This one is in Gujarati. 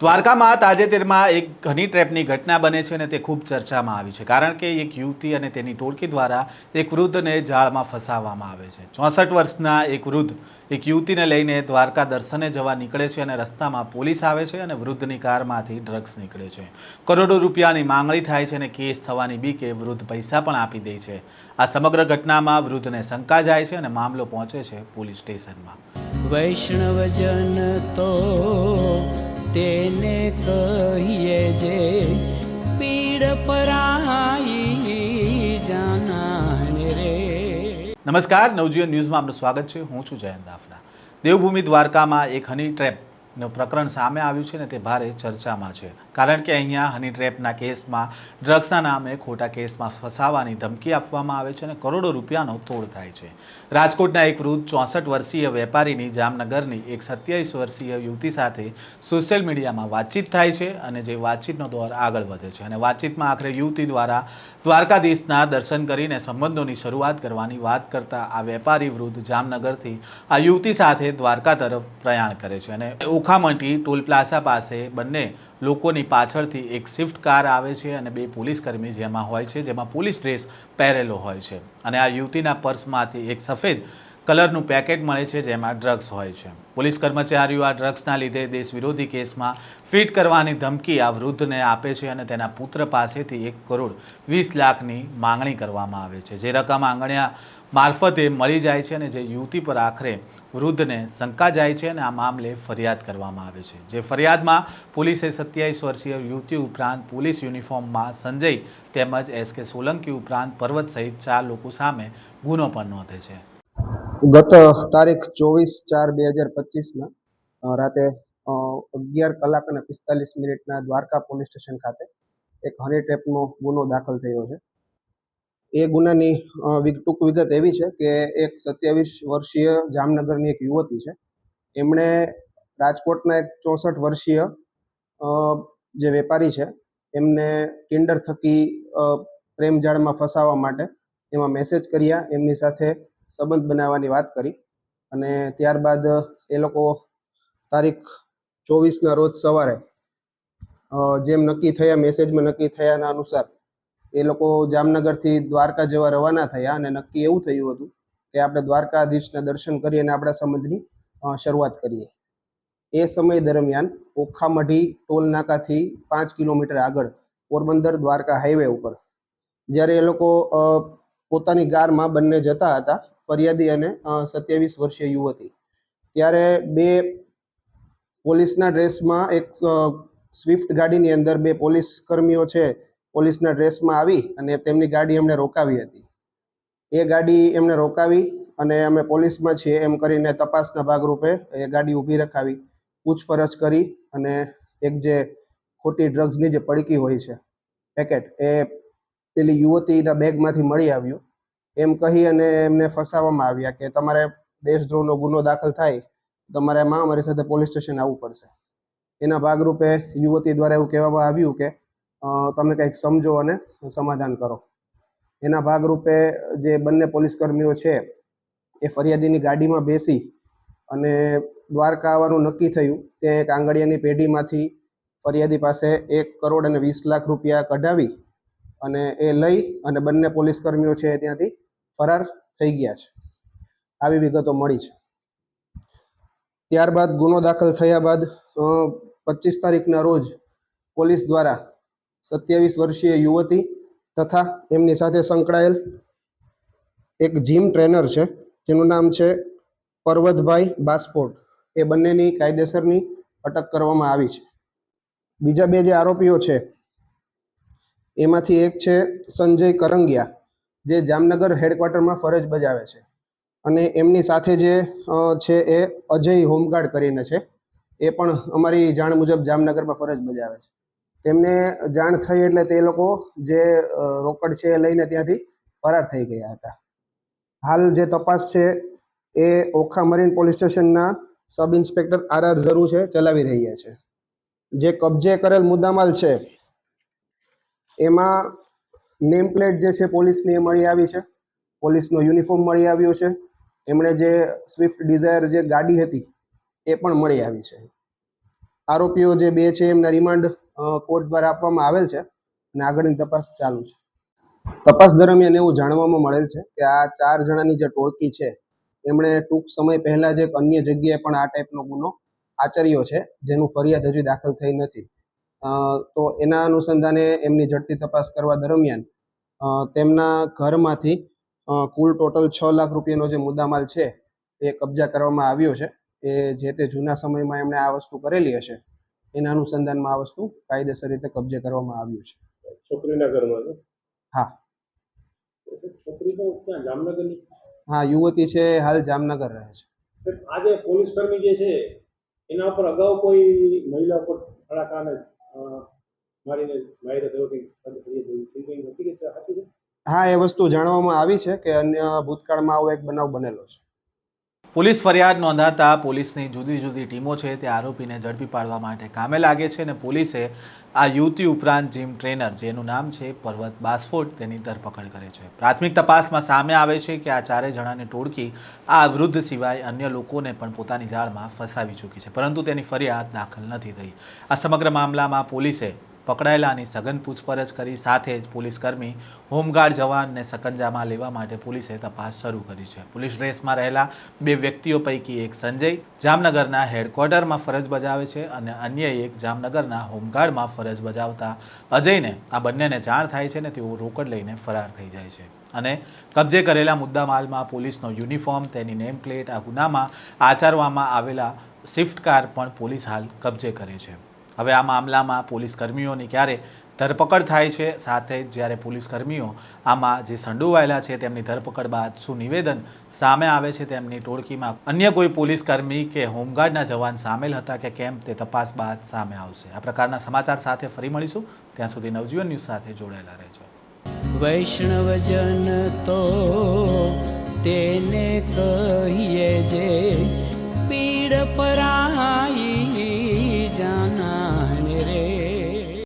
દ્વારકામાં તાજેતરમાં એક હની ટ્રેપની ઘટના બને છે અને તે ખૂબ ચર્ચામાં આવી છે. કારણ કે એક યુવતી અને તેની ટોળકી દ્વારા એક વૃદ્ધને જાળમાં ફસાવવામાં આવે છે. ચોસઠ વર્ષના એક વૃદ્ધ એક યુવતીને લઈને દ્વારકા દર્શને જવા નીકળે છે અને રસ્તામાં પોલીસ આવે છે અને વૃદ્ધની કારમાંથી ડ્રગ્સ નીકળે છે. કરોડો રૂપિયાની માંગણી થાય છે અને કેસ થવાની બીકે વૃદ્ધ પૈસા પણ આપી દે છે. આ સમગ્ર ઘટનામાં વૃદ્ધને શંકા જાય છે અને મામલો પહોંચે છે પોલીસ સ્ટેશનમાં. વૈષ્ણવજન તો તેને કહીએ જે પીડ પરાઈ જાનાને રે. નમસ્કાર, નવજીવન ન્યૂઝમાં આપનું સ્વાગત છે. હું છું જયંત દાફડા. દેવભૂમિ દ્વારકામાં એક હની ટ્રેપનું પ્રકરણ સામે આવ્યું છે ને તે ભારે ચર્ચામાં છે. કારણ કે અહીંયા હની ટ્રેપના કેસમાં, ડ્રગ્સના નામે ખોટા કેસમાં ફસાવાની ધમકી આપવામાં આવે છે અને કરોડો રૂપિયાનો તોડ થાય છે. રાજકોટના એક વૃદ્ધ ચોસઠ વર્ષીય વેપારીની જામનગરની એક સત્યાવીસ વર્ષીય યુવતી સાથે સોશિયલ મીડિયામાં વાતચીત થાય છે અને જે વાતચીતનો દોર આગળ વધે છે અને વાતચીતમાં આખરે યુવતી દ્વારા દ્વારકાધીશના દર્શન કરીને સંબંધોની શરૂઆત કરવાની વાત કરતા આ વેપારી વૃદ્ધ જામનગરથી આ યુવતી સાથે દ્વારકા તરફ પ્રયાણ કરે છે અને ઓખામટી ટોલ પ્લાઝા પાસે બંને લોકોની પાછળથી એક સ્વિફ્ટ કાર આવે છે અને બે પોલીસ કર્મી જેમાં હોય છે, જેમાં પોલીસ ડ્રેસ પહેરેલો હોય છે. અને આ યુવતીના પર્સમાંથી એક સફેદ કલરનું પેકેટ મળે છે જેમાં ડ્રગ્સ હોય છે. પોલીસ કર્મચારીઓ આ ડ્રગ્સના લીધે દેશ વિરોધી કેસમાં ફિટ કરવાની ધમકી આ વૃદ્ધને આપે છે અને તેના પુત્ર પાસેથી એક કરોડ વીસ લાખની માંગણી કરવામાં આવે છે. જે રકમ આંગણ્યા મારફતે મળી જાય છે અને જે યુવતી પર આખરે વૃદ્ધને શંકા જાય છે અને આ મામલે ફરિયાદ કરવામાં આવે છે. જે ફરિયાદમાં પોલીસે સત્યાવીસ વર્ષીય યુવતી ઉપરાંત પોલીસ યુનિફોર્મમાં સંજય તેમજ એસ કે સોલંકી ઉપરાંત પર્વત સહિત ચાર લોકો સામે ગુનો પણ નોંધે છે. ગત તારીખ ચોવીસ ચાર બે હજાર પચીસના રાતે અગિયાર કલાક અને પિસ્તાલીસ મિનિટના દ્વારકા પોલીસ સ્ટેશન ખાતે એક હની ટ્રેપનો ગુનો દાખલ થયો છે. એ ગુનાની ટૂંક વિગત એવી છે કે એક સત્યાવીસ વર્ષીય જામનગરની એક યુવતી છે. એમણે રાજકોટના એક ચોસઠ વર્ષીય જે વેપારી છે, એમને ટિન્ડર થકી પ્રેમ જાળમાં ફસાવવા માટે એમાં મેસેજ કર્યા. એમની સાથે સંબંધ બનાવવાની વાત કરી અને ત્યારબાદ એ લોકો તારીખ ચોવીસના રોજ સવારે જેમ નક્કી થયા, મેસેજમાં નક્કી થયાના અનુસાર એ લોકો જામનગરથી દ્વારકા જવા રવાના થયા અને નક્કી એવું થયું હતું કે આપણે દ્વારકાધીશના દર્શન કરી અને આપણા સંબંધની શરૂઆત કરીએ. એ સમય દરમિયાન ઓખામઢી ટોલ નાકાથી પાંચ કિલોમીટર આગળ પોરબંદર દ્વારકા હાઈવે ઉપર, જ્યારે એ લોકો પોતાની કારમાં બંને જતા હતા ફરિયાદી અને સત્યાવીસ વર્ષીય યુવતી. ત્યારે બે પોલીસના ડ્રેસમાં એક સ્વિફ્ટ ગાડીની અંદર બે પોલીસ કર્મીઓ છે, પોલીસના ડ્રેસમાં આવી અને તેમની ગાડી એમણે રોકાવી હતી. એ ગાડી એમણે રોકાવી અને અમે પોલીસમાં છીએ એમ કરીને તપાસના ભાગરૂપે એ ગાડી ઊભી રખાવી, પૂછપરછ કરી અને એક જે ખોટી ડ્રગ્સની જે પડીકી હોય છે, પેકેટ, એ પેલી યુવતીના બેગમાંથી મળી આવ્યું. એમ કહી અને એમને ફસાવવામાં આવ્યા કે તમારે દેશદ્રોહનો ગુનો દાખલ થાય તમારે એમાં અમારી સાથે પોલીસ સ્ટેશન આવવું પડશે. એના ભાગરૂપે યુવતી દ્વારા એવું કહેવામાં આવ્યું કે તમે કંઈક સમજો અને સમાધાન કરો. એના ભાગરૂપે જે બંને પોલીસ કર્મીઓ છે, એ ફરિયાદીની ગાડીમાં બેસી અને દ્વારકા આવવાનું નક્કી થયું. તે એક આંગળીયાની પેઢીમાંથી ફરિયાદી પાસે એક કરોડ અને વીસ લાખ રૂપિયા કઢાવી અને એ લઈ અને બંને પોલીસ કર્મીઓ છે ત્યાંથી ફરાર થઈ ગયા છે. આવી વિગતો મળી છે. ત્યારબાદ ગુનો દાખલ થયા બાદ પચીસ તારીખના રોજ પોલીસ દ્વારા સત્યાવીસ વર્ષીય યુવતી તથા એમની સાથે સંકળાયેલ એક જીમ ટ્રેનર છે, જેનું નામ છે પર્વતભાઈ બાસ્પોર્ટ એ બંનેની કાયદેસરની અટક કરવામાં આવી છે. બીજા બે જે આરોપીઓ છે, એમાંથી એક છે સંજય કરંગિયા. જે જામનગર હેડક્વાર્ટરમાં ફરજ બજાવે છે. અને એમની સાથે જે છે એ અજય હોમગાર્ડ કરીને છે. એ પણ અમારી જાણ મુજબ જામનગરમાં ફરજ બજાવે છે. તેમને જાણ થઈ એટલે તે લોકો જે રોકડ છે એ લઈને ત્યાંથી ફરાર થઈ ગયા હતા. હાલ જે તપાસ છે એ ઓખા મરીન પોલીસ સ્ટેશનના sub inspector R R Jharu છે, ચલાવી રહ્યા છે. જે કબજે કરેલ મુદ્દામાલ છે, એમાં નેમ પ્લેટ જે છે પોલીસની એ મળી આવી છે. પોલીસનો યુનિફોર્મ મળી આવ્યો છે. એમણે જે સ્વિફ્ટ ડિઝાયર જે ગાડી હતી એ પણ મળી આવી છે. આરોપીઓ જે બે છે એમના રિમાન્ડ કોર્ટ દ્વારા આપવામાં આવેલ છે અને આગળની તપાસ ચાલુ છે. તપાસ દરમિયાન એવું જાણવામાં મળેલ છે કે આ ચાર જણાની જે ટોળકી છે, એમણે ટૂંક સમય પહેલા જ એક અન્ય જગ્યાએ પણ આ ટાઈપનો ગુનો આચર્યો છે, જેનું ફરિયાદ હજી દાખલ થઈ નથી. તો એના અનુસંધાને એમની ઝડપી તપાસ કરવા દરમિયાન તેમના ઘરમાંથી કુલ ટોટલ છ લાખ રૂપિયાનો જે મુદ્દામાલ છે એ કબજા કરવામાં આવ્યો છે. એ જે તે જૂના સમયમાં એમણે આ વસ્તુ કરેલી હશે એના અનુસંધાનમાં આ વસ્તુ કાયદેસર રીતે કબજે કરવામાં આવ્યું છે. છોકરીના ઘરમાં હા. છોકરી જામનગરની? હા યુવતી છે હાલ જામનગર રહે છે. આજે પોલીસ કર્મી જે છે એના ઉપર અગાઉ કોઈ મહિલા ઉપર ધડાકાને હા એ વસ્તુ જાણવામાં આવી છે કે અન્ય ભૂતકાળમાં આવો એક બનાવ બનેલો છે. પોલીસ ફરિયાદ નોંધાતા પોલીસની જુદી જુદી ટીમો છે તે આરોપીને ઝડપી પાડવા માટે કામે લાગે છે અને પોલીસે આ યુવતી ઉપરાંત જીમ ટ્રેનર જેનું નામ છે પર્વત બાસફોટ, તેની ધરપકડ કરે છે. પ્રાથમિક તપાસમાં સામે આવે છે કે આ ચારેય જણાની ટોળકી આ વૃદ્ધ સિવાય અન્ય લોકોને પણ પોતાની જાળમાં ફસાવી ચૂકી છે. પરંતુ તેની ફરિયાદ દાખલ નથી થઈ. આ સમગ્ર મામલામાં પોલીસે પકડાયેલાની સઘન પૂછપરછ કરી સાથે જ પોલીસકર્મી હોમગાર્ડ જવાનને સકંજામાં લેવા માટે પોલીસે તપાસ શરૂ કરી છે. પોલીસ ડ્રેસમાં રહેલા બે વ્યક્તિઓ પૈકી એક સંજય જામનગરના હેડક્વાર્ટરમાં ફરજ બજાવે છે અને અન્ય એક જામનગરના હોમગાર્ડમાં ફરજ બજાવતા અજયને આ બંનેને જાણ થાય છે ને તેઓ રોકડ લઈને ફરાર થઈ જાય છે. અને કબજે કરેલા મુદ્દામાલમાં પોલીસનો યુનિફોર્મ, તેની નેમ પ્લેટ આ ગુનામાં આચરવામાં આવેલા સ્વિફ્ટ કાર પણ પોલીસ હાલ કબજે કરે છે. હવે આ મામલામાં પોલીસ કર્મીઓની ક્યારે ધરપકડ થાય છે, સાથે જ જ્યારે પોલીસ કર્મીઓ આમાં જે સંડોવાયેલા છે, તેમની ધરપકડ બાદ શું નિવેદન સામે આવે છે તેમની ટોળકીમાં અન્ય કોઈ પોલીસ કર્મી કે હોમગાર્ડના જવાન સામેલ હતા કે કેમ તે તપાસ બાદ સામે આવશે. આ પ્રકારના સમાચાર સાથે ફરી મળીશું. ત્યાં સુધી નવજીવન ન્યૂઝ સાથે જોડાયેલા રહેજો. વૈષ્ણવજન તો તેને કહીએ જે પીડ પર